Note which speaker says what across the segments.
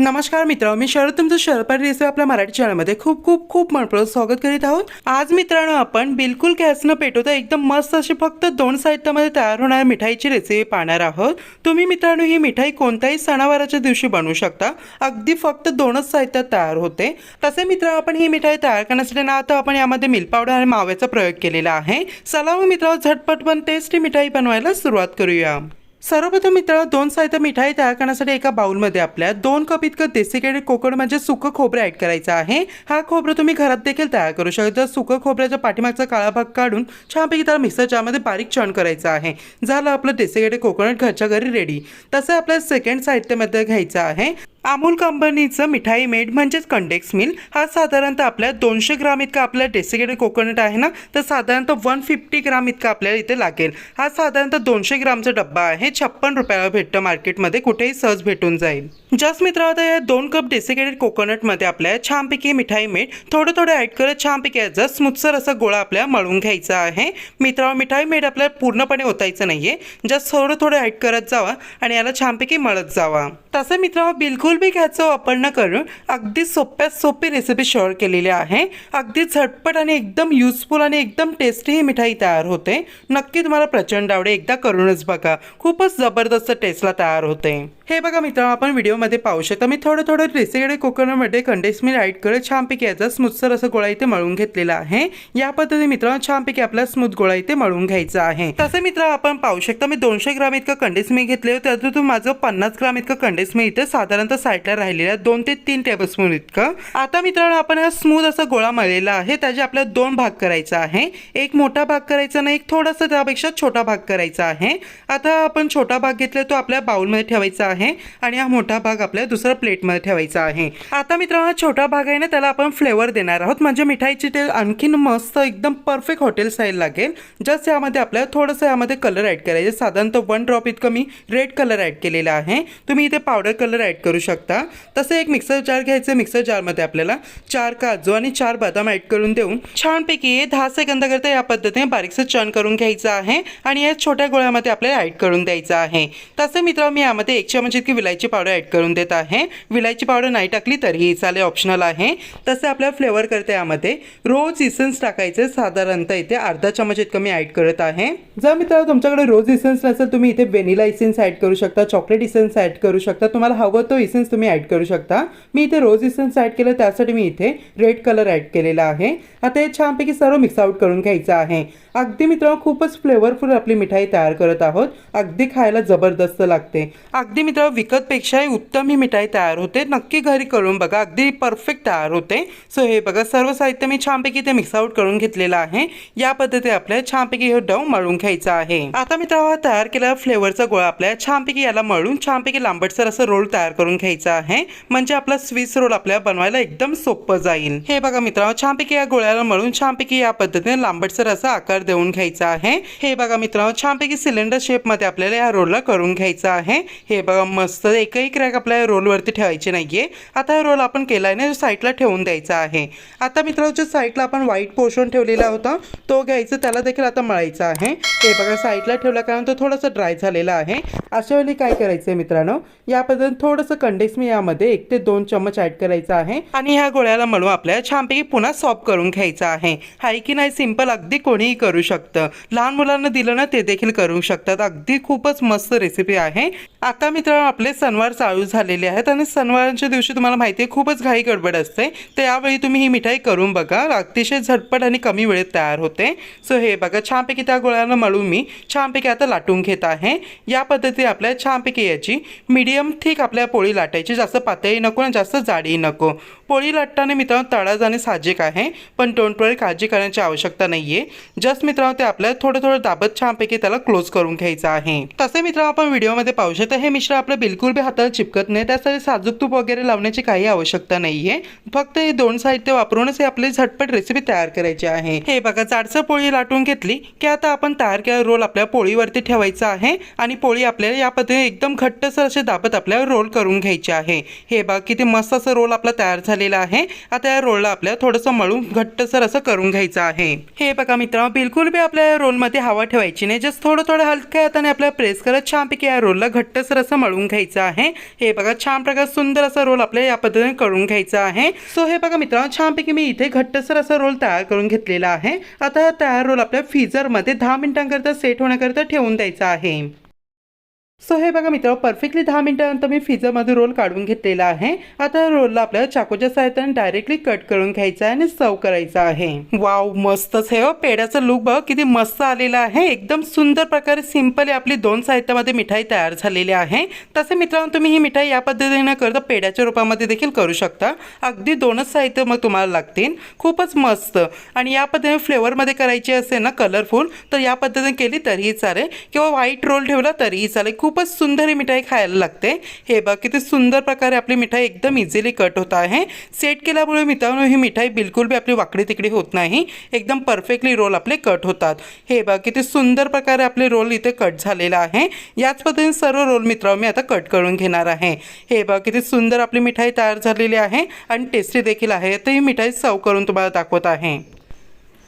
Speaker 1: नमस्कार मित्र मी शरद तुमचं शरपारी रेसिपी आपल्या मराठी चॅनलमध्ये खूप खूप खूप मनपूर्वक स्वागत करीत आहोत. आज मित्रांनो आपण बिलकुल गॅस न पेटवता एकदम मस्त अशी फक्त दोन साहित्यामध्ये तयार होणाऱ्या मिठाईची रेसिपी पाहणार आहोत. तुम्ही मित्रांनो ही मिठाई कोणत्याही सणावाराच्या दिवशी बनवू शकता. अगदी फक्त दोनच साहित्यात तयार होते. तसे मित्र आपण ही मिठाई तयार करण्यासाठी ना आता आपण यामध्ये मिल्क पावडर आणि माव्याचा प्रयोग केलेला आहे. चला मग मित्रांनो झटपट पण टेस्टी मिठाई बनवायला सुरुवात करूया. सर्वप्रथम मित्र दोन साहित्य मिठाई तयार करण्यासाठी एका बाउलमध्ये आपल्या दोन कप इतकं डेसिकेटेड कोकण म्हणजे सुकं खोबरं ॲड करायचं आहे. हा खोबरं तुम्ही घरात देखील तयार करू शकता. सुकं खोबऱ्याच्या पाठीमागचा काळा भाग काढून छानपैकी त्याला मिक्सर जारमध्ये बारीक छान करायचं आहे. झालं आपलं डेसिकेटेड कोकोनट घरच्या घरी रेडी तसं आपल्या सेकंड साहित्यामध्ये घ्यायचं आहे. अमूल कंपनीचं मिठाई मेड म्हणजेच कंडेक्स मिल हा साधारणतः आपल्या दोनशे ग्राम इतका आपल्या डेसिकेटेड कोकोनट आहे ना? तर साधारणतः वन फिफ्टी ग्राम इतका आपल्याला इथे लागेल. हा साधारणतः दोनशे ग्रामचा डब्बा आहे. छप्पन रुपयाला भेटतं मार्केटमध्ये. कुठेही सहज भेटून जाईल. जस्ट मित्र आता या दोन कप डेसिकेटेड कोकोनटमध्ये आपल्या छानपैकी मिठाई मीठ थोडं थोडं ॲड करत छानपैकी याचा स्मुथसर असा गोळा आपल्याला मळून घ्यायचा आहे. मित्रांनो मिठाई मीठ आपल्याला पूर्णपणे ओतायचं नाही आहे जस्ट थोडं थोडं ॲड करत जावा आणि याला छानपैकी मळत जावा. तसं मित्रांनो बिलकुल बी घ्यायचा वापर न करून अगदी सोप्यात सोपी रेसिपी शेअर केलेली आहे. अगदी झटपट आणि एकदम युजफुल आणि एकदम टेस्टी ही मिठाई तयार होते. नक्की तुम्हाला प्रचंड आवडे एकदा करूनच बघा. खूपच जबरदस्त टेस्टला तयार होते. हे बघा मित्रांनो आपण व्हिडिओमध्ये पाहू शकता. मी थोडं थोडं रेसिकडे कोकोनटमध्ये कंडेस मी ॲड करत छानपैकी याचा स्मुथसर असं गोळा इथे मळून घेतलेला आहे. या पद्धतीने मित्रांनो छानपैकी आपला स्मूथ गोळा इथे मळून घ्यायचा आहे. तसे मित्र आपण पाहू शकता मी दोनशे ग्राम इतकं कंडेस मी घेतले होते. त्यातून माझं पन्नास ग्राम इतकं कंडेस मी इथे साधारणतः साईडला राहिलेलं आहे. दोन ते तीन टेबलस्पून इतकं. आता मित्रांनो आपण हा स्मूथ असा गोळा मळलेला आहे. त्याचे आपल्याला दोन भाग करायचा आहे. एक मोठा भाग करायचा नाही एक थोडासा त्यापेक्षा छोटा भाग करायचा आहे. आता आपण छोटा भाग घेतला तो आपल्या बाउलमध्ये ठेवायचा आहे. आणि हा मोठा भाग आपल्याला दुसऱ्या प्लेटमध्ये ठेवायचा आहे. आता मित्रांनो हा छोटा भाग आहे ना त्याला आपण फ्लेवर देणार आहोत. म्हणजे मिठाईची ते आणखीन मस्त एकदम परफेक्ट हॉटेल स्टाईल लागेल. जस्ट यामध्ये आपल्याला थोडंसं यामध्ये कलर ॲड करायचे. साधारणतः वन ड्रॉप इतकं मी रेड कलर ॲड केलेला आहे. तुम्ही इथे पावडर कलर ॲड करू शकता. तसं एक मिक्सर जार घ्यायचं. मिक्सर जारमध्ये आपल्याला चार काजू आणि चार बदाम ॲड करून देऊन छानपैकी दहा सेकंदाकरता या पद्धतीने बारीकसं चण करून घ्यायचं आहे आणि या छोट्या गोळ्यामध्ये आपल्याला ॲड करून द्यायचं आहे. तसं मित्र मी यामध्ये एक चमच म्हणजे इतकी विलायची पावडर ॲड करून देत आहे. विलायची पावडर नाही टाकली तरीही चालेल ऑप्शनल आहे. तसं आपल्या फ्लेवर करते यामध्ये. रोज इसन्स टाकायचे साधारणतः इथे अर्धा चमच इतकं मी ॲड करत आहे. जर मित्रांनो तुमच्याकडे रोज इसन्स नसेल तुम्ही इथे व्हेनिला इसेन्स ॲड करू शकता चॉकलेट इसेन्स ॲड करू शकता तुम्हाला हवं तो इसेन्स तुम्ही ॲड करू शकता. मी इथे रोज इसेन्स ॲड केलं त्यासाठी मी इथे रेड कलर ॲड केलेला आहे. आता हे छानपैकी सर्व मिक्स आउट करून घ्यायचं आहे. अगदी मित्रांनो खूपच फ्लेवरफुल आपली मिठाई तयार करत आहोत. अगदी खायला जबरदस्त लागते. अगदी मित्र विकतपेक्षाही उत्तम ही मिठाई तयार होते. नक्की घरी करून बघा अगदी परफेक्ट तयार होते. सो हे बघा सर्व साहित्य मी छानपैकी ते मिक्स आउट करून घेतलेलं आहे. या पद्धतीने आपल्याला छानपैकी हे डव मळून घ्यायचा आहे. आता मित्र हा तयार केलेला फ्लेवरचा गोळा आपल्याला छानपैकी याला मळून छानपैकी लांबटसर असं रोल तयार करून घ्यायचा आहे. म्हणजे आपला स्विस रोल आपल्याला बनवायला एकदम सोपं जाईल. हे बघा मित्रांनो छानपैकी या गोळ्याला मळून छानपैकी या पद्धतीने लांबटसर असा आकार देऊन घ्यायचा आहे. हे बघा मित्रांनो छानपैकी सिलेंडर शेपमध्ये आपल्याला या रोलला करून घ्यायचा आहे. हे बघा मस्त एकही क्रॅक आपल्या रोलवरती ठेवायचे नाहीये. आता हा रोल आपण केला आहे ना साईडला ठेवून द्यायचा आहे. आता मित्रांनो जो साईडला आपण व्हाईट पोर्शन ठेवलेला होता तो घ्यायचा त्याला देखील आता मळायचा आहे. हे बघा साईडला ठेवला कारण तो थोडासा ड्राय झालेला आहे. अशा वेळी काय आहे मित्रांनो या पद्धतीने थोडंसं कंडेक्स मी यामध्ये एक ते दोन चम्मच ऍड करायचा आहे. आणि ह्या गोळ्याला मळून आपल्याला छानपैकी पुन्हा सॉफ्ट करून घ्यायचा आहे. हाय की नाही सिंपल अगदी कोणीही करू शकतं. लहान मुलांना दिलं ना ते देखील करू शकतात. अगदी खूपच मस्त रेसिपी आहे. आता मित्र आपले सणवार चालू झालेले आहेत आणि सणवारांच्या दिवशी तुम्हाला माहिती आहे खूपच घाई गडबड असते. तर यावेळी तुम्ही ही मिठाई करून बघा. अतिशय झटपट आणि कमी वेळेत तयार होते. सो हे बघा छानपैकी त्या गोळ्याला मळून मी छानपैकी आता लाटून घेत आहे. या पद्धतीने आपल्या छानपैकी याची मीडियम थिक आपल्या पोळी लाटायची. जास्त पातळी नको आणि जास्त जाडी नको. पोळी लाटताना मित्रांनो तळा जाणे साहजिक आहे पण डोंट काळजी करण्याची आवश्यकता नाही आहे जस्ट मित्रांनो ते आपल्याला थोडं थोडं दाबत छानपैकी त्याला क्लोज करून घ्यायचं आहे. तसे मित्रांनो आपण व्हिडिओमध्ये पाहू शकता हे मिश्र आपलं बिलकुल बी हाताला चिपकत नाही त्यासाठी साजूक तूप वगैरे लावण्याची काही आवश्यकता नाही आहे फक्त हे दोन साहित्य वापरूनच हे आपली झटपट रेसिपी तयार करायची आहे. हे बघा जाडसर पोळी लाटून घेतली की आता आपण तयार केलेला रोल आपल्या पोळीवरती ठेवायचा आहे आणि पोळी आपल्याला या पद्धतीने एकदम घट्टसर असे दाबत आपल्याला रोल करून घ्यायचे आहे. हे बघा किती मस्त असं रोल आपला तयार झाला झालेला आहे. आता या रोलला आपल्याला थोडंसं मळून घट्टसर असं करून घ्यायचं आहे. हे बघा मित्रांनो बिलकुल बी आपल्या रोलमध्ये हवा ठेवायची नाही. जस्ट थोडं थोडं हलक्या हाताने आपल्याला प्रेस करत छानपैकी या रोलला घट्टसर असं मळून घ्यायचं आहे. हे बघा छान प्रकार सुंदर असा रोल आपल्याला या पद्धतीने करून घ्यायचा आहे. सो हे बघा मित्रांनो छानपैकी मी इथे घट्टसर असा रोल तयार करून घेतलेला आहे. आता हा तयार रोल आपल्या फ्रीजरमध्ये दहा मिनिटांकरता सेट होण्याकरता ठेवून द्यायचा आहे. सो हे बघा मित्र परफेक्टली दहा मिनिटानंतर मी फ्रीजरमध्ये रोल काढून घेतलेला आहे. आता रोलला आपल्याला चाकूच्या सहाय्याने डायरेक्टली कट करून घ्यायचा आहे आणि सर्व करायचा आहे. वाव मस्तच हे हो, पेड्याचा लुक बघ किती मस्त आलेला आहे. एकदम सुंदर प्रकारे सिंपल आपली दोन साहित्यामध्ये मिठाई तयार झालेली आहे. तसे मित्रांनो तुम्ही ही मिठाई या पद्धतीने करता पेड्याच्या रूपामध्ये देखील करू शकता. अगदी दोनच साहित्य मग तुम्हाला लागतील. खूपच मस्त. आणि या पद्धतीने फ्लेवरमध्ये करायची असेल ना कलरफुल तर या पद्धतीने केली तरीही चालेल. किंवा व्हाईट रोल ठेवला तरीही चालेल. खूप खूपच सुंदर ही मिठाई खायला लागते. हे बघ किती सुंदर प्रकारे आपली मिठाई एकदम इझिली कट होत आहे. सेट केल्यामुळे मित्रांनो ही मिठाई बिलकुल बी आपली वाकडी तिकडी होत नाही. एकदम परफेक्टली रोल आपले कट होतात. हे बघ किती सुंदर प्रकारे आपले रोल इथे कट झालेला आहे. याच पद्धतीने सर्व रोल मित्रांनो मी आता कट करून घेणार आहे. हे बघ किती सुंदर आपली मिठाई तयार झालेली आहे आणि टेस्टी देखील आहे. तर ही मिठाई सर्व करून तुम्हाला दाखवत आहे.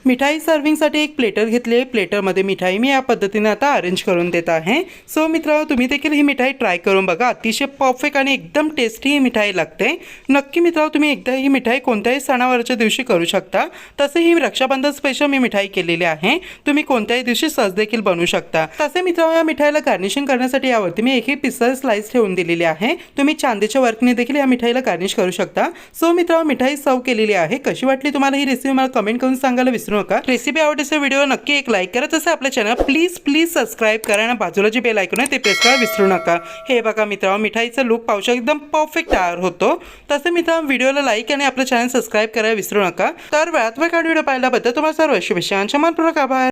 Speaker 1: मिठाई सर्विंगसाठी एक प्लेटर घेतली. आहे प्लेटरमध्ये मिठाई मी या पद्धतीने आता अरेंज करून देत आहे. सो मित्रांनो तुम्ही देखील ही मिठाई ट्राय करून बघा. अतिशय परफेक्ट आणि एकदम टेस्टी ही मिठाई लागते. नक्की मित्रांनो तुम्ही एकदा ही मिठाई कोणत्याही सणावरच्या दिवशी करू शकता. तसे ही रक्षाबंधन स्पेशल मी मिठाई केलेली आहे. तुम्ही कोणत्याही दिवशी सहज देखील बनवू शकता. तसे मित्रांनो या मिठाईला गार्निशिंग करण्यासाठी यावरती मी एक ही पिस्ता स्लाइस ठेवून दिलेली आहे. तुम्ही चांदीच्या वर्कने देखील या मिठाईला गार्निश करू शकता. सो मित्रांनो मिठाई सर्व केलेली आहे. कशी वाटली तुम्हाला ही रेसिपी मला कमेंट करून सांगायला विसरू नका. रेसिपी आवडीचा व्हिडिओ नक्की एक लाईक करा. तसं आपल्या चॅनल प्लीज प्लीज सबस्क्राईब करा आणि बाजूला जे बेल ऐकून आहे ते प्रेस करा विसरू नका. हे बघा मित्रांनो मिठाईचं लुक पाहू एकदम परफेक्ट तयार होतो. तसं मित्रांनो व्हिडिओला लाईक आणि आपलं चॅनल सबस्क्राईब करायला विसरू नका. तर वेळात वेळ व्हिडिओ पाहिल्याबद्दल तुम्हाला सर्व शुभेच्छांच्या मनपूर्वक आभार.